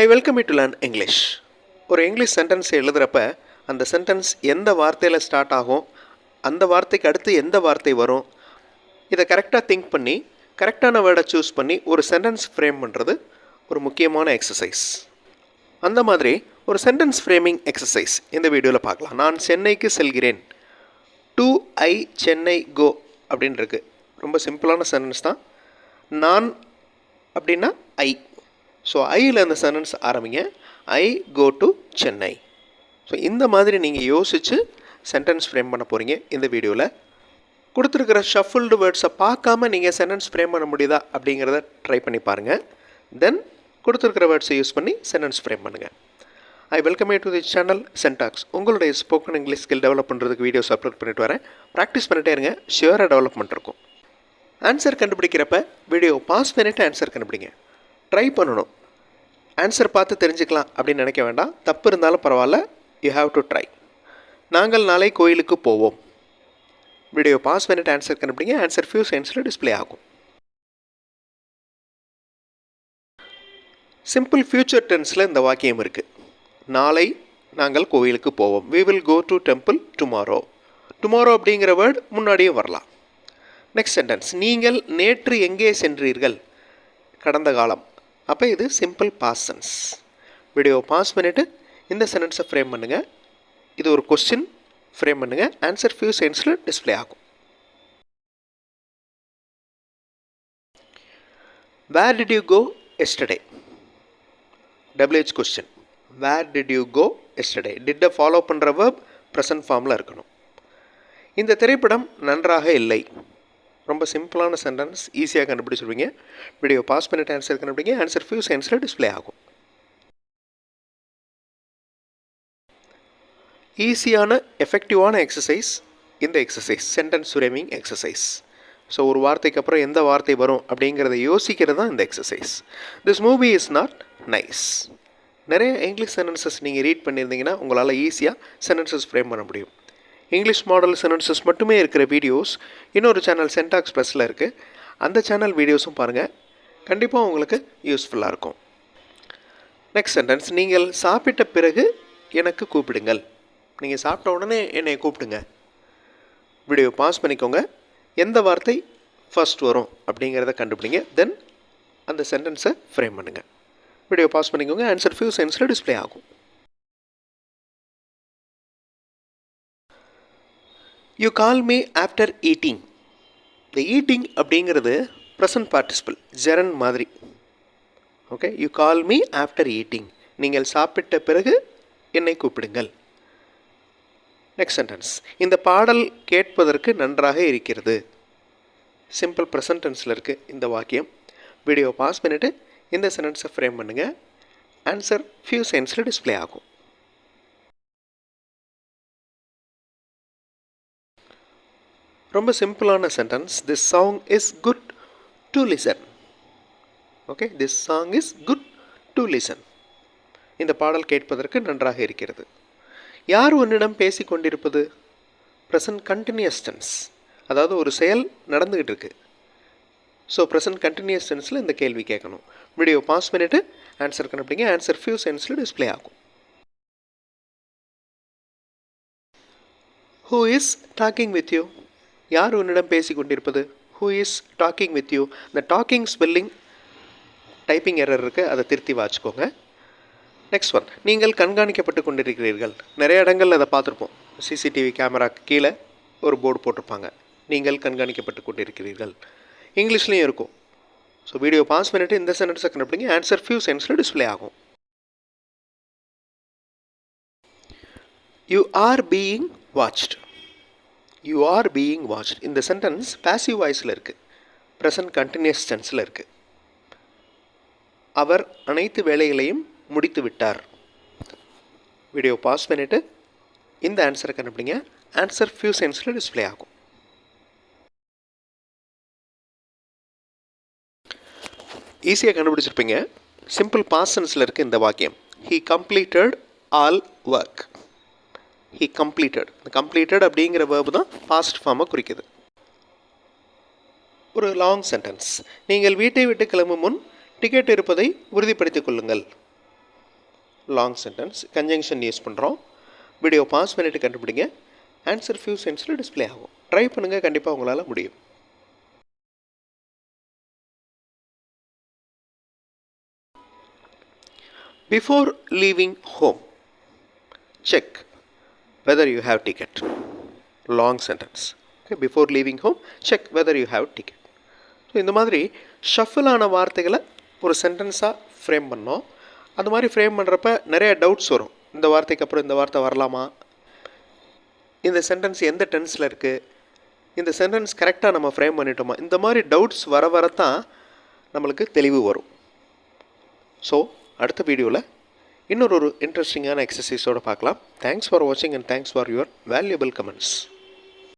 I welcome you to learn English ஒரு English sentence எழுதுகிறப்ப அந்த சென்டென்ஸ் எந்த வார்த்தையில் ஸ்டார்ட் ஆகும்? அந்த வார்த்தைக்கு அடுத்து எந்த வார்த்தை வரும்? இதை கரெக்டாக திங்க் பண்ணி கரெக்டான வேர்டை சூஸ் பண்ணி ஒரு சென்டென்ஸ் ஃப்ரேம் பண்ணுறது ஒரு முக்கியமான எக்ஸசைஸ் அந்த மாதிரி ஒரு சென்டென்ஸ் ஃப்ரேமிங் எக்ஸசைஸ் இந்த வீடியோவில் பார்க்கலாம். நான் சென்னைக்கு செல்கிறேன். டூ ஐ சென்னை கோ அப்படின்னு இருக்கு. ரொம்ப சிம்பிளான சென்டென்ஸ் தான். நான் அப்படின்னா ஐ ஸோ ஐயில் அந்த சென்டென்ஸ் ஆரம்பிங்க. I go to Chennai so இந்த மாதிரி நீங்கள் யோசித்து சென்டென்ஸ் ஃப்ரேம் பண்ண போகிறீங்க இந்த வீடியோவில் கொடுத்துருக்கிற ஷஃபிள்டு வேர்ட்ஸை பார்க்காம நீங்கள் சென்டென்ஸ் ஃப்ரேம் பண்ண முடியுதா அப்படிங்கிறத ட்ரை பண்ணி பாருங்கள் தென் கொடுத்துருக்கிற வேர்ட்ஸை யூஸ் பண்ணி சென்டென்ஸ் ஃப்ரேம் பண்ணுங்கள் I welcome you to the channel Syntax உங்களுடைய ஸ்போக்கன் இங்கிலீஷ் ஸ்கில் டெவலப் பண்ணுறதுக்கு வீடியோஸ் அப்லோட் பண்ணிட்டு வரேன். ப்ராக்டிஸ் பண்ணிட்டே இருங்க. ஷியராக டெவலப்மெண்ட் இருக்கும். ஆன்சர் கண்டுபிடிக்கிறப்ப வீடியோ பாஸ் பண்ணிவிட்டு ஆன்சர் கண்டுபிடிங்க. ட்ரை பண்ணணும். ஆன்சர் பார்த்து தெரிஞ்சுக்கலாம் அப்படின்னு நினைக்க வேண்டாம். தப்பு இருந்தாலும் பரவாயில்ல. யூ ஹாவ் டு ட்ரை நாங்கள் நாளை கோயிலுக்கு போவோம். வீடியோ பாஸ் பண்ணிட்டு ஆன்சர் கண்டுபிடிங்க. ஆன்சர் ஃபியூ சென்ஸில் டிஸ்ப்ளே ஆகும். சிம்பிள் ஃபியூச்சர் டென்ஸில் இந்த வாக்கியம் இருக்குது நாளை நாங்கள் கோயிலுக்கு போவோம். We will go to temple tomorrow tomorrow அப்படிங்கிற வேர்டு முன்னாடியே வரலாம். நெக்ஸ்ட் சென்டென்ஸ் நீங்கள் நேற்று எங்கே சென்றீர்கள்? கடந்த காலம். அப்போ இது சிம்பிள் பாசன்ஸ் வீடியோ பாஸ் பண்ணிவிட்டு இந்த சென்டென்ஸை ஃப்ரேம் பண்ணுங்கள் இது ஒரு கொஸ்டின் ஃப்ரேம் பண்ணுங்கள் ஆன்சர் ஃபியூ சென்ஸில் டிஸ்ப்ளே ஆகும். Where did you go yesterday W H question where did you go yesterday டிட்டை follow பண்ணுற வேர்ப் ப்ரெசன்ட் ஃபார்மில் இருக்கணும். இந்த திரைப்படம் நன்றாக இல்லை. ரொம்ப சிம்பிளான சென்டென்ஸ் ஈஸியாக கண்டுபிடிச்சிருவீங்க. வீடியோ பாஸ் பண்ணிட்டு ஆன்சர் கண்டுபிடிங்க. ஆன்சர் ஃபியூ செகண்ட்ஸில் டிஸ்பிளே ஆகும். ஈஸியான எஃபெக்டிவான எக்ஸசைஸ் இந்த exercise sentence framing exercise so ஒரு வார்த்தைக்கு அப்புறம் எந்த வார்த்தை வரும் அப்படிங்கிறத யோசிக்கிறது தான் இந்த exercise this movie is not nice நிறைய இங்கிலீஷ் சென்டென்சஸ் நீங்கள் ரீட் பண்ணியிருந்தீங்கன்னா உங்களால் ஈஸியாக சென்டென்சஸ் ஃப்ரேம் பண்ண முடியும். இங்கிலீஷ் மாடல் சென்டென்சஸ் மட்டுமே இருக்கிற வீடியோஸ் இன்னொரு சேனல் சென்டாக்ஸ் ப்ளஸில் இருக்குது அந்த சேனல் வீடியோஸும் பாருங்கள் கண்டிப்பாக உங்களுக்கு யூஸ்ஃபுல்லாக இருக்கும். நெக்ஸ்ட் சென்டென்ஸ் நீங்கள் சாப்பிட்ட பிறகு எனக்கு கூப்பிடுங்கள். நீங்கள் சாப்பிட்ட உடனே என்னை கூப்பிடுங்க. வீடியோ பாஸ் பண்ணிக்கோங்க. எந்த வார்த்தை ஃபர்ஸ்ட் வரும் அப்படிங்கிறத கண்டுபிடிங்க. தென் அந்த சென்டென்ஸை ஃப்ரேம் பண்ணுங்கள் வீடியோ பாஸ் பண்ணிக்கோங்க. ஆன்சர் ஃபியூ சென்ஸில் டிஸ்ப்ளே ஆகும். You call me after eating இந்த ஈட்டிங் அப்படிங்கிறது ப்ரெசன்ட் பார்ட்டிசிபிள் ஜெரன் மாதிரி. Okay you call me after eating நீங்கள் சாப்பிட்ட பிறகு என்னை கூப்பிடுங்கள். நெக்ஸ்ட் சென்டென்ஸ் இந்த பாடல் கேட்பதற்கு நன்றாக இருக்கிறது. சிம்பிள் ப்ரெசன்டென்ஸில் இருக்குது இந்த வாக்கியம். வீடியோ பாஸ் பண்ணிவிட்டு இந்த சென்டென்ஸை ஃப்ரேம் பண்ணுங்கள் ஆன்சர் ஃபியூ சென்ஸில் டிஸ்ப்ளே ஆகும். ரொம்ப சிம்பிளான sentence this song is good to listen okay this song is good to listen இந்த பாடல் கேட்பதற்கு நன்றாக இருக்கிறது. யார் உன்னிடம் பேசி கொண்டிருப்பது? ப்ரெசன்ட் கண்டினியூஸ் டென்ஸ் அதாவது ஒரு செயல் நடந்துக்கிட்டு இருக்கு. ஸோ ப்ரெசன்ட் கண்டினியூஸ் டென்ஸில் இந்த கேள்வி கேட்கணும். வீடியோ பாஸ் பண்ணிவிட்டு ஆன்சர் கண்டுபிடிங்க. ஆன்சர் ஃபியூ சென்ஸில் டிஸ்ப்ளே ஆகும். Who is talking with you யார் உன்னிடம் பேசி கொண்டிருப்பது who is talking with you இந்த டாக்கிங் ஸ்பெல்லிங் டைப்பிங் எரர் இருக்குது அதை திருத்தி வாச்சுக்கோங்க நெக்ஸ்ட் ஒன் நீங்கள் கண்காணிக்கப்பட்டு கொண்டிருக்கிறீர்கள். நிறைய இடங்களில் அதை பார்த்துருப்போம். சிசிடிவி கேமராக்கு கீழே ஒரு போர்டு போட்டிருப்பாங்க. நீங்கள் கண்காணிக்கப்பட்டு கொண்டிருக்கிறீர்கள். இங்கிலீஷ்லேயும் இருக்கும். ஸோ வீடியோ பாஸ் பண்ணிவிட்டு இந்த சென்டென்ஸ் செகண்ட் அப்படிங்க ஆன்சர் ஃபியூ சென்ஸில் டிஸ்ப்ளே ஆகும். You are being watched you are being watched இந்த சென்டென்ஸ் பேசிவ் வாய்ஸில் இருக்குது ப்ரெசன்ட் கண்டினியூஸ் டென்ஸில் இருக்குது அவர் அனைத்து வேலைகளையும் முடித்து விட்டார். வீடியோ பாஸ் பண்ணிவிட்டு இந்த ஆன்சரை கண்டுபிடிங்க. ஆன்சர் ஃபியூ சென்ஸில் டிஸ்ப்ளே ஆகும். ஈஸியாக கண்டுபிடிச்சிருப்பீங்க. சிம்பிள் பாசன்ஸில் இருக்குது இந்த வாக்கியம். He completed all work he completed இந்த கம்ப்ளீட்டட் அப்படிங்கிற வேர்பு தான் பாஸ்ட் ஃபார்மை குறிக்குது. ஒரு லாங் சென்டென்ஸ் நீங்கள் வீட்டை விட்டு கிளம்பும் முன் டிக்கெட் இருப்பதை உறுதிப்படுத்திக் கொள்ளுங்கள். லாங் சென்டென்ஸ் கன்ஜங்ஷன் யூஸ் பண்ணுறோம் வீடியோ பாஸ் பண்ணிவிட்டு கண்டுபிடிங்க. ஆன்சர் ஃபியூ சென்ஸில் டிஸ்ப்ளே ஆகும். ட்ரை பண்ணுங்கள் கண்டிப்பாக உங்களால் முடியும். Before leaving home check whether you have ticket. Long sentence. Okay before leaving home check whether you have ticket. So இந்த மாதிரி ஷஃபிளான வார்த்தைகளை ஒரு சென்டென்ஸாக ஃப்ரேம் பண்ணோம். அந்த மாதிரி ஃப்ரேம் பண்ணுறப்ப நிறைய டவுட்ஸ் வரும். இந்த வார்த்தைக்கு அப்புறம் இந்த வார்த்தை வரலாமா? இந்த சென்டென்ஸ் எந்த டென்ஸில் இருக்குது இந்த சென்டென்ஸ் கரெக்டாக நம்ம ஃப்ரேம் பண்ணிட்டோமா? இந்த மாதிரி டவுட்ஸ் வர வரத்தான் நம்மளுக்கு தெளிவு வரும். ஸோ அடுத்த வீடியோவில் இன்னொரு ஒரு இன்ட்ரெஸ்டிங்கான எக்ஸசைஸோடு பார்க்கலாம். தேங்க்ஸ் ஃபார் வாட்சிங் and thanks for your valuable comments